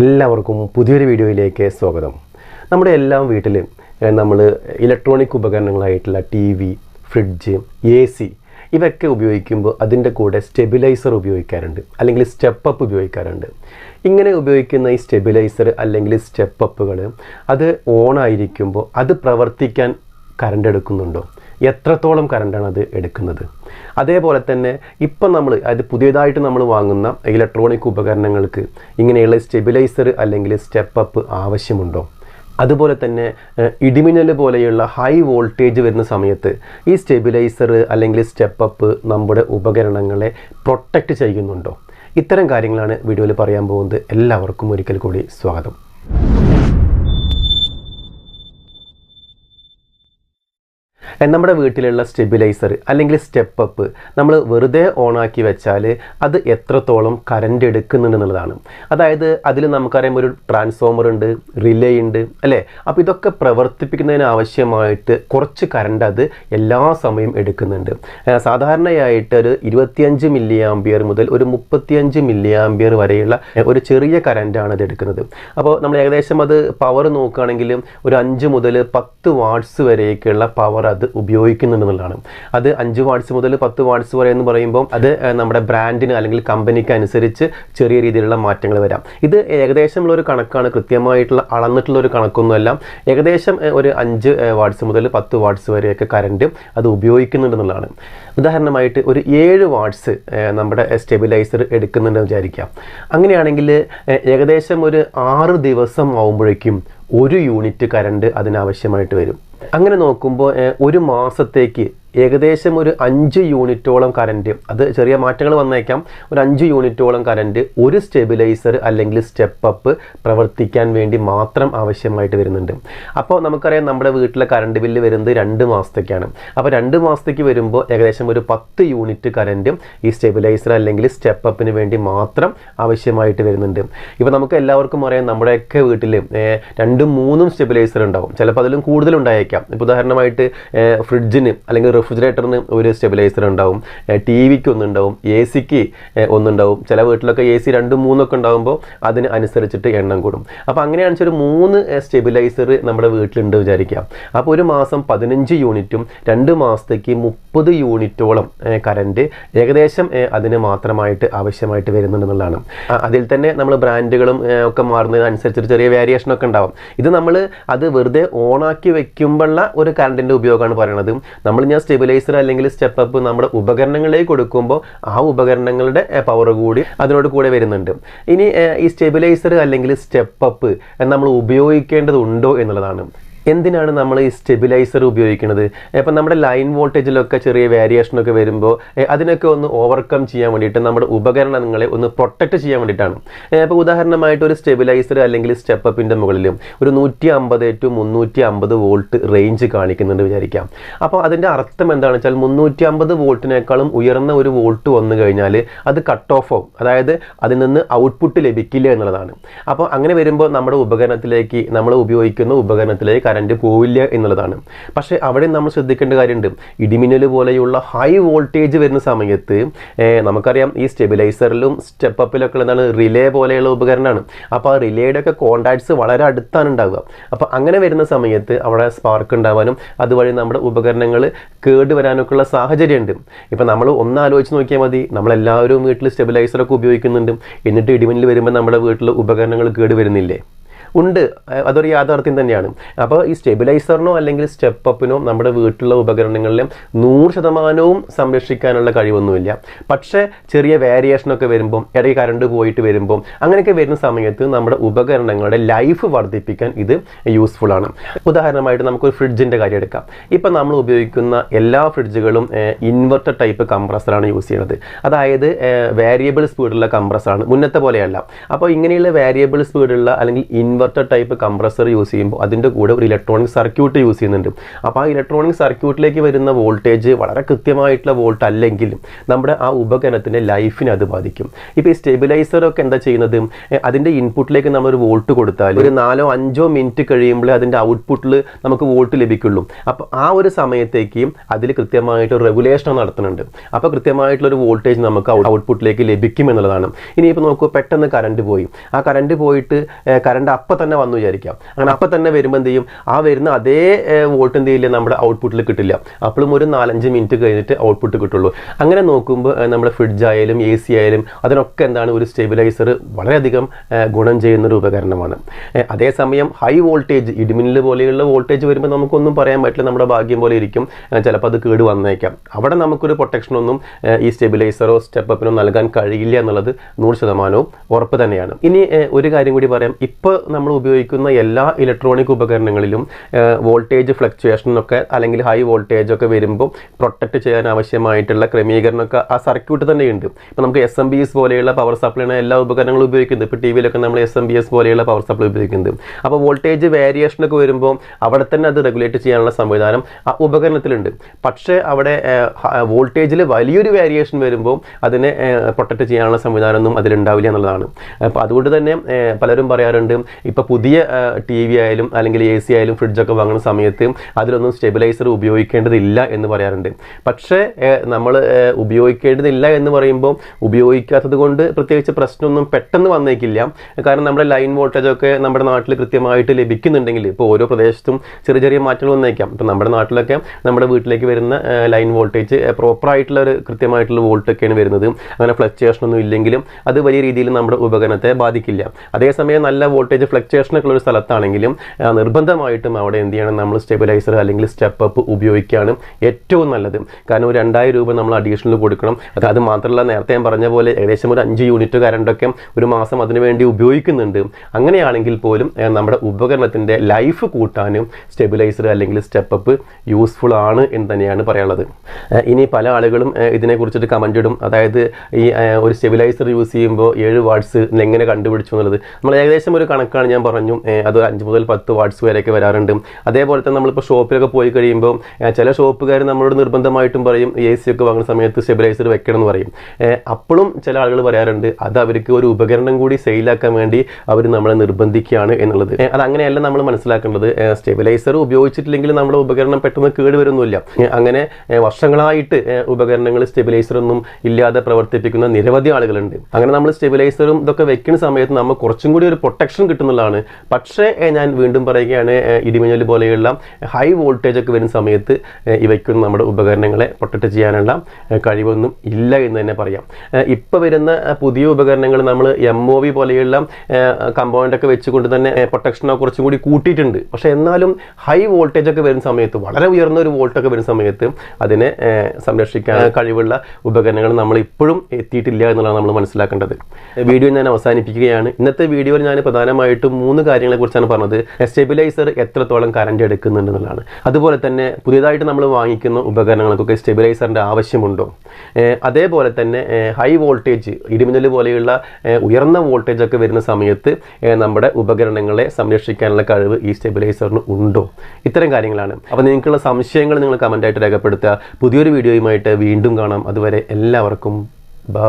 എല്ലാവർക്കും പുതിയൊരു വീഡിയോയിലേക്ക് സ്വാഗതം. നമ്മുടെ എല്ലാ വീട്ടിലും നമ്മൾ electronic ഉപകരണങ്ങളായിട്ടുള്ള T V fridge A C ഇവയൊക്കെ ഉപയോഗിക്കുമ്പോൾ അതിന്റെ കൂടെ സ്റ്റെബിലൈസർ ഉപയോഗിക്കാറുണ്ട് അല്ലെങ്കിൽ സ്റ്റെപ്പ് അപ്പ് ഉപയോഗിക്കാറുണ്ട്. ഇങ്ങനെ ഉപയോഗിക്കുന്ന ഈ സ്റ്റെബിലൈസർ അല്ലെങ്കിൽ സ്റ്റെപ്പ് അപ്പുകൾ അത് ഓണായിരിക്കുമ്പോൾ അത് പ്രവർത്തിക്കാൻ കറണ്ട് എടുക്കുന്നുണ്ടോ? എത്രത്തോളം കറണ്ടാണ് അത് എടുക്കുന്നത്? അതേപോലെ തന്നെ ഇപ്പം നമ്മൾ അത് പുതിയതായിട്ട് നമ്മൾ വാങ്ങുന്ന ഇലക്ട്രോണിക് ഉപകരണങ്ങൾക്ക് ഇങ്ങനെയുള്ള സ്റ്റെബിലൈസർ അല്ലെങ്കിൽ സ്റ്റെപ്പ് അപ്പ് ആവശ്യമുണ്ടോ? അതുപോലെ തന്നെ ഇടിമിന്നൽ പോലെയുള്ള ഹൈ വോൾട്ടേജ് വരുന്ന സമയത്ത് ഈ സ്റ്റെബിലൈസർ അല്ലെങ്കിൽ സ്റ്റെപ്പ് അപ്പ് നമ്മുടെ ഉപകരണങ്ങളെ പ്രൊട്ടക്റ്റ് ചെയ്യുന്നുണ്ടോ? ഇത്തരം കാര്യങ്ങളാണ് വീഡിയോയിൽ പറയാൻ പോകുന്നത്. എല്ലാവർക്കും ഒരിക്കൽ കൂടി സ്വാഗതം. നമ്മുടെ വീട്ടിലുള്ള സ്റ്റെബിലൈസർ അല്ലെങ്കിൽ സ്റ്റെപ്പ് അപ്പ് നമ്മൾ വെറുതെ ഓണാക്കി വെച്ചാൽ അത് എത്രത്തോളം കറണ്ട് എടുക്കുന്നുണ്ട് എന്നുള്ളതാണ്. അതായത് അതിൽ നമുക്കറിയാം ഒരു ട്രാൻസ്ഫോമർ ഉണ്ട് റിലേ ഉണ്ട് അല്ലേ? അപ്പോൾ ഇതൊക്കെ പ്രവർത്തിപ്പിക്കുന്നതിന് ആവശ്യമായിട്ട് കുറച്ച് കറണ്ട് അത് എല്ലാ സമയം എടുക്കുന്നുണ്ട്. സാധാരണയായിട്ട് ഒരു ഇരുപത്തിയഞ്ച് മില്ലി ആംബിയർ മുതൽ ഒരു മുപ്പത്തിയഞ്ച് മില്ലി ആംബിയർ വരെയുള്ള ഒരു ചെറിയ കറണ്ടാണ് ഇത് എടുക്കുന്നത്. അപ്പോൾ നമ്മൾ ഏകദേശം അത് പവർ നോക്കുകയാണെങ്കിലും ഒരു അഞ്ച് മുതൽ പത്ത് വാട്ട്സ് വരെയൊക്കെയുള്ള പവർ അത് ഉപയോഗിക്കുന്നുണ്ടെന്നുള്ളതാണ്. അത് അഞ്ച് വാട്സ് മുതൽ പത്ത് വാട്സ് വരെ എന്ന് പറയുമ്പോൾ അത് നമ്മുടെ ബ്രാൻഡിന് അല്ലെങ്കിൽ കമ്പനിക്ക് അനുസരിച്ച് ചെറിയ രീതിയിലുള്ള മാറ്റങ്ങൾ വരാം. ഇത് ഏകദേശമുള്ള ഒരു കണക്കാണ്. കൃത്യമായിട്ടുള്ള അളന്നിട്ടുള്ള ഒരു കണക്കൊന്നുമല്ല. ഏകദേശം ഒരു അഞ്ച് വാട്സ് മുതൽ പത്ത് വാട്സ് വരെയൊക്കെ കറണ്ട് അത് ഉപയോഗിക്കുന്നുണ്ടെന്നുള്ളതാണ്. ഉദാഹരണമായിട്ട് ഒരു ഏഴ് വാട്സ് നമ്മുടെ സ്റ്റെബിലൈസർ എടുക്കുന്നുണ്ടെന്ന് വിചാരിക്കാം. അങ്ങനെയാണെങ്കിൽ ഏകദേശം ഒരു ആറ് ദിവസം ആവുമ്പോഴേക്കും ഒരു യൂണിറ്റ് കറണ്ട് അതിനാവശ്യമായിട്ട് വരും. അങ്ങനെ നോക്കുമ്പോൾ ഒരു മാസത്തേക്ക് ഏകദേശം ഒരു അഞ്ച് യൂണിറ്റോളം കറന്റ് അത് ചെറിയ മാറ്റങ്ങൾ വന്നേക്കാം. ഒരു അഞ്ച് യൂണിറ്റോളം കറന്റ് ഒരു സ്റ്റെബിലൈസർ അല്ലെങ്കിൽ സ്റ്റെപ്പ് അപ്പ് പ്രവർത്തിക്കാൻ വേണ്ടി മാത്രം ആവശ്യമായിട്ട് വരുന്നുണ്ട്. അപ്പോൾ നമുക്കറിയാം നമ്മുടെ വീട്ടിലെ കറണ്ട് ബില്ല് വരുന്നത് രണ്ട് മാസത്തേക്കാണ്. അപ്പോൾ രണ്ട് മാസത്തേക്ക് വരുമ്പോൾ ഏകദേശം ഒരു പത്ത് യൂണിറ്റ് കറന്റും ഈ സ്റ്റെബിലൈസർ അല്ലെങ്കിൽ സ്റ്റെപ്പ് അപ്പിന് വേണ്ടി മാത്രം ആവശ്യമായിട്ട് വരുന്നുണ്ട്. ഇപ്പോൾ നമുക്ക് എല്ലാവർക്കും അറിയാം നമ്മുടെയൊക്കെ വീട്ടിൽ രണ്ടും മൂന്നും സ്റ്റെബിലൈസർ ഉണ്ടാവും. ചിലപ്പോൾ അതിലും കൂടുതലുണ്ടായേക്കാം. ഇപ്പോൾ ഉദാഹരണമായിട്ട് ഫ്രിഡ്ജിന് അല്ലെങ്കിൽ റെഫ്രിജറേറ്ററിന് ഒരു സ്റ്റെബിലൈസർ ഉണ്ടാവും. T wick ഒന്നുണ്ടാവും. എ സിക്ക് ഒന്നുണ്ടാവും. ചില വീട്ടിലൊക്കെ എ സി രണ്ടും മൂന്നൊക്കെ ഉണ്ടാകുമ്പോൾ അതിന് അനുസരിച്ചിട്ട് എണ്ണം കൂടും. അപ്പോൾ അങ്ങനെയാണെന്ന് വെച്ചാൽ ഒരു മൂന്ന് സ്റ്റെബിലൈസർ നമ്മുടെ വീട്ടിലുണ്ട് വിചാരിക്കാം അപ്പോൾ ഒരു മാസം പതിനഞ്ച് യൂണിറ്റും രണ്ട് മാസത്തേക്ക് മുപ്പത് യൂണിറ്റോളം കറന്റ് ഏകദേശം അതിന് മാത്രമായിട്ട് ആവശ്യമായിട്ട് വരുന്നുണ്ടെന്നുള്ളതാണ് അതിൽ തന്നെ നമ്മൾ ബ്രാൻഡുകളും ഒക്കെ മാറുന്നതിനനുസരിച്ചിട്ട് ചെറിയ വേരിയേഷൻ ഒക്കെ ഉണ്ടാവും. ഇത് നമ്മൾ അത് വെറുതെ ഓണാക്കി വെക്കുമ്പോഴുള്ള ഒരു കറണ്ടിന്റെ ഉപയോഗമാണ് പറയുന്നത്. നമ്മൾ ഞാൻ സ്റ്റെബിലൈസർ അല്ലെങ്കിൽ സ്റ്റെപ്പ് അപ്പ് നമ്മുടെ ഉപകരണങ്ങളിലേക്ക് കൊടുക്കുമ്പോൾ ആ ഉപകരണങ്ങളുടെ പവർ കൂടി അതിനോട് കൂടെ വരുന്നുണ്ട്. ഇനി ഈ സ്റ്റെബിലൈസർ അല്ലെങ്കിൽ സ്റ്റെപ്പ് അപ്പ് നമ്മൾ ഉപയോഗിക്കേണ്ടതുണ്ടോ എന്നുള്ളതാണ്. എന്തിനാണ് നമ്മൾ ഈ സ്റ്റെബിലൈസർ ഉപയോഗിക്കുന്നത്? ഇപ്പം നമ്മുടെ ലൈൻ വോൾട്ടേജിലൊക്കെ ചെറിയ വേരിയേഷനൊക്കെ വരുമ്പോൾ അതിനൊക്കെ ഒന്ന് ഓവർകം ചെയ്യാൻ വേണ്ടിയിട്ട് നമ്മുടെ ഉപകരണങ്ങളെ ഒന്ന് പ്രൊട്ടക്റ്റ് ചെയ്യാൻ വേണ്ടിയിട്ടാണ്. ഇപ്പോൾ ഉദാഹരണമായിട്ട് ഒരു സ്റ്റെബിലൈസർ അല്ലെങ്കിൽ സ്റ്റെപ്പ് മുകളിൽ ഒരു നൂറ്റി അമ്പത് ടു മുന്നൂറ്റി അമ്പത് വോൾട്ട് റേഞ്ച് കാണിക്കുന്നുണ്ട് വിചാരിക്കാം. അപ്പോൾ അതിന്റെ അർത്ഥം എന്താണെന്ന് വെച്ചാൽ മുന്നൂറ്റി അമ്പത് വോൾട്ടിനേക്കാളും ഉയർന്ന ഒരു വോൾട്ട് വന്നു കഴിഞ്ഞാൽ അത് കട്ട് ഓഫ് ആവും. അതായത് അതിൽ നിന്ന് ഔട്ട്പുട്ട് ലഭിക്കില്ല എന്നുള്ളതാണ്. അപ്പോൾ അങ്ങനെ വരുമ്പോൾ നമ്മുടെ ഉപകരണത്തിലേക്ക് നമ്മൾ ഉപയോഗിക്കുന്ന ഉപകരണത്തിലേക്ക് കറണ്ട് പോവില്ല എന്നുള്ളതാണ്. പക്ഷേ അവിടെ നമ്മൾ ശ്രദ്ധിക്കേണ്ട കാര്യമുണ്ട്. ഇടിമിന്നൽ പോലെയുള്ള ഹൈ വോൾട്ടേജ് വരുന്ന സമയത്ത് നമുക്കറിയാം ഈ സ്റ്റെബിലൈസറിലും സ്റ്റെപ്പ് അപ്പിലൊക്കെ എന്താണ് റിലേ പോലെയുള്ള ഉപകരണമാണ്. അപ്പോൾ ആ റിലേയുടെ ഒക്കെ കോണ്ടാക്ട്സ് വളരെ അടുത്താണ് ഉണ്ടാവുക. അപ്പോൾ അങ്ങനെ വരുന്ന സമയത്ത് അവിടെ സ്പാർക്ക് ഉണ്ടാവാനും അതുവഴി നമ്മുടെ ഉപകരണങ്ങൾ കേട് വരാനൊക്കെ ഉള്ള സാഹചര്യമുണ്ട്. ഇപ്പം നമ്മൾ ഒന്ന് ആലോചിച്ച് നോക്കിയാൽ മതി. നമ്മളെല്ലാവരും വീട്ടിൽ സ്റ്റെബിലൈസറൊക്കെ ഉപയോഗിക്കുന്നുണ്ട്. എന്നിട്ട് ഇടിമിന്നൽ വരുമ്പോൾ നമ്മുടെ വീട്ടിൽ ഉപകരണങ്ങൾ കേട് വരുന്നില്ലേ? ഉണ്ട്. അതൊരു യാഥാർത്ഥ്യം തന്നെയാണ്. അപ്പോൾ ഈ സ്റ്റെബിലൈസറിനോ അല്ലെങ്കിൽ സ്റ്റെപ്പ് അപ്പിനോ നമ്മുടെ വീട്ടിലുള്ള ഉപകരണങ്ങളിലും നൂറ് ശതമാനവും സംരക്ഷിക്കാനുള്ള കഴിവൊന്നുമില്ല. പക്ഷേ ചെറിയ വേരിയേഷനൊക്കെ വരുമ്പം ഇടയ്ക്ക് കറണ്ട് പോയിട്ട് വരുമ്പം അങ്ങനെയൊക്കെ വരുന്ന സമയത്ത് നമ്മുടെ ഉപകരണങ്ങളുടെ ലൈഫ് വർദ്ധിപ്പിക്കാൻ ഇത് യൂസ്ഫുൾ ആണ്. ഉദാഹരണമായിട്ട് നമുക്കൊരു ഫ്രിഡ്ജിന്റെ കാര്യം എടുക്കാം. ഇപ്പം നമ്മൾ ഉപയോഗിക്കുന്ന എല്ലാ ഫ്രിഡ്ജുകളും ഇൻവെർട്ടർ ടൈപ്പ് കംപ്രസറാണ് യൂസ് ചെയ്യുന്നത്. അതായത് വേരിയബിൾ സ്പീഡുള്ള കംപ്രസറാണ് മുന്നത്തെ പോലെയല്ല. അപ്പോൾ ഇങ്ങനെയുള്ള വേരിയബിൾ സ്പീഡുള്ള അല്ലെങ്കിൽ inverter inverter type compressor use ചെയ്യുമ്പോൾ അതിന്റെ കൂടെ ഒരു ഇലക്ട്രോണിക് സർക്യൂട്ട് യൂസ് ചെയ്യുന്നുണ്ട്. അപ്പോൾ ആ ഇലക്ട്രോണിക് സർക്യൂട്ടിലേക്ക് വരുന്ന വോൾട്ടേജ് വളരെ കൃത്യമായിട്ടുള്ള വോൾട്ട് അല്ലെങ്കിലും നമ്മുടെ ആ ഉപകരണത്തിന്റെ ലൈഫിനെ അത് ബാധിക്കും. ഇപ്പോൾ ഈ സ്റ്റെബിലൈസറൊക്കെ എന്താ ചെയ്യുന്നത്? അതിന്റെ ഇൻപുട്ടിലേക്ക് നമ്മളൊരു വോൾട്ട് കൊടുത്താൽ ഒരു നാലോ അഞ്ചോ മിനിറ്റ് കഴിയുമ്പോൾ അതിന്റെ ഔട്ട്പുട്ടിൽ നമുക്ക് വോൾട്ട് ലഭിക്കുള്ളൂ. അപ്പോൾ ആ ഒരു സമയത്തേക്ക് അതിൽ കൃത്യമായിട്ട് റെഗുലേഷൻ നടത്തുന്നുണ്ട്. അപ്പോൾ കൃത്യമായിട്ടുള്ളൊരു വോൾട്ടേജ് നമുക്ക് ഔട്ട്പുട്ടിലേക്ക് ലഭിക്കും എന്നുള്ളതാണ് ഇനിയിപ്പോൾ നോക്കൂ പെട്ടെന്ന് കറണ്ട് പോയി. ആ കറണ്ട് പോയിട്ട് കറണ്ട് അപ്പം തന്നെ വന്നു വിചാരിക്കാം. അങ്ങനെ അപ്പം തന്നെ വരുമ്പോൾ എന്ത് ചെയ്യും? ആ വരുന്ന അതേ വോട്ട് എന്ത് ചെയ്യില്ല നമ്മുടെ ഔട്ട്പുട്ടിൽ കിട്ടില്ല. അപ്പോഴും ഒരു നാലഞ്ച് മിനിറ്റ് കഴിഞ്ഞിട്ട് ഔട്ട്പുട്ട് കിട്ടുള്ളൂ. അങ്ങനെ നോക്കുമ്പോൾ നമ്മുടെ ഫ്രിഡ്ജ് ആയാലും എ സി ആയാലും അതിനൊക്കെ എന്താണ് ഒരു സ്റ്റെബിലൈസർ വളരെയധികം ഗുണം ചെയ്യുന്ന ഒരു ഉപകരണമാണ്. അതേസമയം ഹൈ വോൾട്ടേജ് ഇടിമിന്നൽ പോലെയുള്ള വോൾട്ടേജ് വരുമ്പോൾ നമുക്കൊന്നും പറയാൻ പറ്റില്ല. നമ്മുടെ ഭാഗ്യം പോലെ ഇരിക്കും. ചിലപ്പോൾ അത് കേട് വന്നേക്കാം. അവിടെ നമുക്കൊരു പ്രൊട്ടക്ഷനൊന്നും ഈ സ്റ്റെബിലൈസറോ സ്റ്റെപ്പപ്പിനോ നൽകാൻ കഴിയില്ല എന്നുള്ളത് നൂറ് ശതമാനവും ഉറപ്പ് തന്നെയാണ്. ഇനി ഒരു കാര്യം കൂടി പറയാം. ഇപ്പോൾ നമ്മൾ ഉപയോഗിക്കുന്ന എല്ലാ ഇലക്ട്രോണിക് ഉപകരണങ്ങളിലും വോൾട്ടേജ് ഫ്ലക്ച്വേഷനൊക്കെ അല്ലെങ്കിൽ ഹൈ വോൾട്ടേജ് ഒക്കെ വരുമ്പോൾ പ്രൊട്ടക്ട് ചെയ്യാൻ ആവശ്യമായിട്ടുള്ള ക്രമീകരണമൊക്കെ ആ സർക്യൂട്ട് തന്നെയുണ്ട്. ഇപ്പോൾ നമുക്ക് എസ് എം ബി എസ് പോലെയുള്ള പവർ സപ്ലൈയാണ് എല്ലാ ഉപകരണങ്ങളും ഉപയോഗിക്കുന്നത് ഇപ്പോൾ ടി വിയിലൊക്കെ നമ്മൾ എസ് എം ബി എസ് പോലെയുള്ള പവർ സപ്ലൈ ഉപയോഗിക്കുന്നത് അപ്പോൾ വോൾട്ടേജ് വേരിയേഷനൊക്കെ വരുമ്പോൾ അവിടെ തന്നെ അത് റെഗുലേറ്റ് ചെയ്യാനുള്ള സംവിധാനം ആ ഉപകരണത്തിലുണ്ട്. പക്ഷേ അവിടെ വോൾട്ടേജിൽ വലിയൊരു വേരിയേഷൻ വരുമ്പോൾ അതിനെ പ്രൊട്ടക്ട് ചെയ്യാനുള്ള സംവിധാനമൊന്നും അതിലുണ്ടാവില്ല എന്നുള്ളതാണ്. അപ്പോൾ അതുകൊണ്ട് തന്നെ പലരും പറയാറുണ്ട് ഇപ്പോൾ പുതിയ ടി വി ആയാലും അല്ലെങ്കിൽ എ സി ആയാലും ഫ്രിഡ്ജൊക്കെ വാങ്ങുന്ന സമയത്ത് അതിലൊന്നും സ്റ്റെബിലൈസർ ഉപയോഗിക്കേണ്ടതില്ല എന്ന് പറയാറുണ്ട്. പക്ഷേ നമ്മൾ ഉപയോഗിക്കേണ്ടതില്ല എന്ന് പറയുമ്പോൾ ഉപയോഗിക്കാത്തത് കൊണ്ട് പ്രത്യേകിച്ച് പ്രശ്നമൊന്നും പെട്ടെന്ന് വന്നേക്കില്ല. കാരണം നമ്മുടെ ലൈൻ വോൾട്ടേജൊക്കെ നമ്മുടെ നാട്ടിൽ കൃത്യമായിട്ട് ലഭിക്കുന്നുണ്ടെങ്കിൽ ഇപ്പോൾ ഓരോ പ്രദേശത്തും ചെറിയ ചെറിയ മാറ്റങ്ങൾ വന്നേക്കാം. ഇപ്പോൾ നമ്മുടെ നാട്ടിലൊക്കെ നമ്മുടെ വീട്ടിലേക്ക് വരുന്ന ലൈൻ വോൾട്ടേജ് പ്രോപ്പറായിട്ടുള്ള ഒരു കൃത്യമായിട്ടുള്ള വോൾട്ടൊക്കെയാണ് വരുന്നത്. അങ്ങനെ ഫ്ലക്ച്വേഷൻ ഒന്നും ഇല്ലെങ്കിലും അത് വലിയ രീതിയിൽ നമ്മുടെ ഉപകരണത്തെ ബാധിക്കില്ല. അതേസമയം നല്ല വോൾട്ടേജ് ഫ്ലക്ച്വേഷൻ ഉള്ള ഒരു സ്ഥലത്താണെങ്കിലും നിർബന്ധമായിട്ടും അവിടെ എന്ത് ചെയ്യണം? നമ്മൾ സ്റ്റെബിലൈസർ അല്ലെങ്കിൽ സ്റ്റെപ്പ് അപ്പ് ഉപയോഗിക്കുകയാണ് ഏറ്റവും നല്ലത്. കാരണം ഒരു രണ്ടായിരം രൂപ നമ്മൾ അഡീഷണൽ കൊടുക്കണം. അത് മാത്രമല്ല നേരത്തെ ഞാൻ പറഞ്ഞ പോലെ ഏകദേശം ഒരു അഞ്ച് യൂണിറ്റ് കരണ്ടൊക്കെ ഒരു മാസം അതിനുവേണ്ടി ഉപയോഗിക്കുന്നുണ്ട്. അങ്ങനെയാണെങ്കിൽ പോലും നമ്മുടെ ഉപകരണത്തിന്റെ ലൈഫ് കൂട്ടാനും സ്റ്റെബിലൈസർ അല്ലെങ്കിൽ സ്റ്റെപ്പ് അപ്പ് യൂസ്ഫുൾ ആണ് എന്ന് തന്നെയാണ് പറയാനുള്ളത്. ഇനി പല ആളുകളും ഇതിനെക്കുറിച്ചിട്ട് കമന്റ് ഇടും. അതായത് ഈ ഒരു സ്റ്റെബിലൈസർ യൂസ് ചെയ്യുമ്പോൾ ഏഴ് വാർഡ്സ് എങ്ങനെ കണ്ടുപിടിച്ചു എന്നുള്ളത്. നമ്മൾ ഏകദേശം ഒരു കണക്കാണ് ഞാൻ പറഞ്ഞു. അത് അഞ്ച് മുതൽ പത്ത് വാട്സ് വരെയൊക്കെ വരാറുണ്ട്. അതേപോലെ തന്നെ നമ്മളിപ്പോൾ ഷോപ്പിലൊക്കെ പോയി കഴിയുമ്പോൾ ചില ഷോപ്പുകാർ നമ്മളോട് നിർബന്ധമായിട്ടും പറയും എ സി ഒക്കെ വാങ്ങുന്ന സമയത്ത് സ്റ്റെബിലൈസർ വെക്കണം എന്ന് പറയും. അപ്പോഴും ചില ആളുകൾ പറയാറുണ്ട് അത് അവർക്ക് ഒരു ഉപകരണം കൂടി സെയിലാക്കാൻ വേണ്ടി അവർ നമ്മളെ നിർബന്ധിക്കുകയാണ് എന്നുള്ളത്. അത് അങ്ങനെയല്ല നമ്മൾ മനസ്സിലാക്കേണ്ടത്. സ്റ്റെബിലൈസർ ഉപയോഗിച്ചിട്ടില്ലെങ്കിൽ നമ്മുടെ ഉപകരണം പെട്ടെന്ന് കേട് വരുന്നില്ല അങ്ങനെ വർഷങ്ങളായിട്ട് ഉപകരണങ്ങൾ സ്റ്റെബിലൈസർ ഒന്നും ഇല്ലാതെ പ്രവർത്തിപ്പിക്കുന്ന നിരവധി ആളുകളുണ്ട്. അങ്ങനെ നമ്മൾ സ്റ്റെബിലൈസറും ഇതൊക്കെ വെക്കുന്ന സമയത്ത് നമുക്ക് കുറച്ചും കൂടി ഒരു പ്രൊട്ടക്ഷൻ കിട്ടുന്നതാണ് പക്ഷേ ഞാൻ വീണ്ടും പറയുകയാണ് ഇടിമിന്നൽ പോലെയുള്ള ഹൈ വോൾട്ടേജ് ഒക്കെ വരുന്ന സമയത്ത് ഇവയ്ക്കൊന്നും നമ്മുടെ ഉപകരണങ്ങളെ പ്രൊട്ടക്ട് ചെയ്യാനുള്ള കഴിവൊന്നും ഇല്ല എന്ന് തന്നെ പറയാം. ഇപ്പോൾ വരുന്ന പുതിയ ഉപകരണങ്ങൾ നമ്മൾ എം ഒ വി പോലെയുള്ള കമ്പൗണ്ട് ഒക്കെ വെച്ചുകൊണ്ട് തന്നെ പ്രൊട്ടക്ഷനോ കുറച്ചും കൂടി കൂട്ടിയിട്ടുണ്ട്. പക്ഷേ എന്നാലും ഹൈ വോൾട്ടേജ് ഒക്കെ വരുന്ന സമയത്ത് വളരെ ഉയർന്ന ഒരു വോൾട്ടൊക്കെ വരുന്ന സമയത്ത് അതിനെ സംരക്ഷിക്കാൻ കഴിവുള്ള ഉപകരണങ്ങൾ നമ്മൾ ഇപ്പോഴും എത്തിയിട്ടില്ല എന്നുള്ളതാണ് നമ്മൾ മനസ്സിലാക്കേണ്ടത്. വീഡിയോ ഞാൻ അവസാനിപ്പിക്കുകയാണ്. ഇന്നത്തെ വീഡിയോയിൽ ഞാൻ പ്രധാനമായിട്ടും മൂന്ന് കാര്യങ്ങളെ കുറിച്ചാണ് പറഞ്ഞത്. സ്റ്റെബിലൈസർ എത്രത്തോളം കറണ്ട് എടുക്കുന്നുണ്ട് എന്നുള്ളതാണ്. അതുപോലെ തന്നെ പുതിയതായിട്ട് നമ്മൾ വാങ്ങിക്കുന്ന ഉപകരണങ്ങൾക്കൊക്കെ സ്റ്റെബിലൈസറിന്റെ ആവശ്യമുണ്ടോ? അതേപോലെ തന്നെ ഹൈ വോൾട്ടേജ് ഇടിമിന്നൽ പോലെയുള്ള ഉയർന്ന വോൾട്ടേജ് ഒക്കെ വരുന്ന സമയത്ത് നമ്മുടെ ഉപകരണങ്ങളെ സംരക്ഷിക്കാനുള്ള കഴിവ് ഈ സ്റ്റെബിലൈസറിന് ഉണ്ടോ? ഇത്തരം കാര്യങ്ങളാണ്. അപ്പോൾ നിങ്ങൾക്കുള്ള സംശയങ്ങൾ നിങ്ങൾ കമന്റായിട്ട് രേഖപ്പെടുത്തുക. പുതിയൊരു വീഡിയോയുമായിട്ട് വീണ്ടും കാണാം. അതുവരെ എല്ലാവർക്കും ബൈ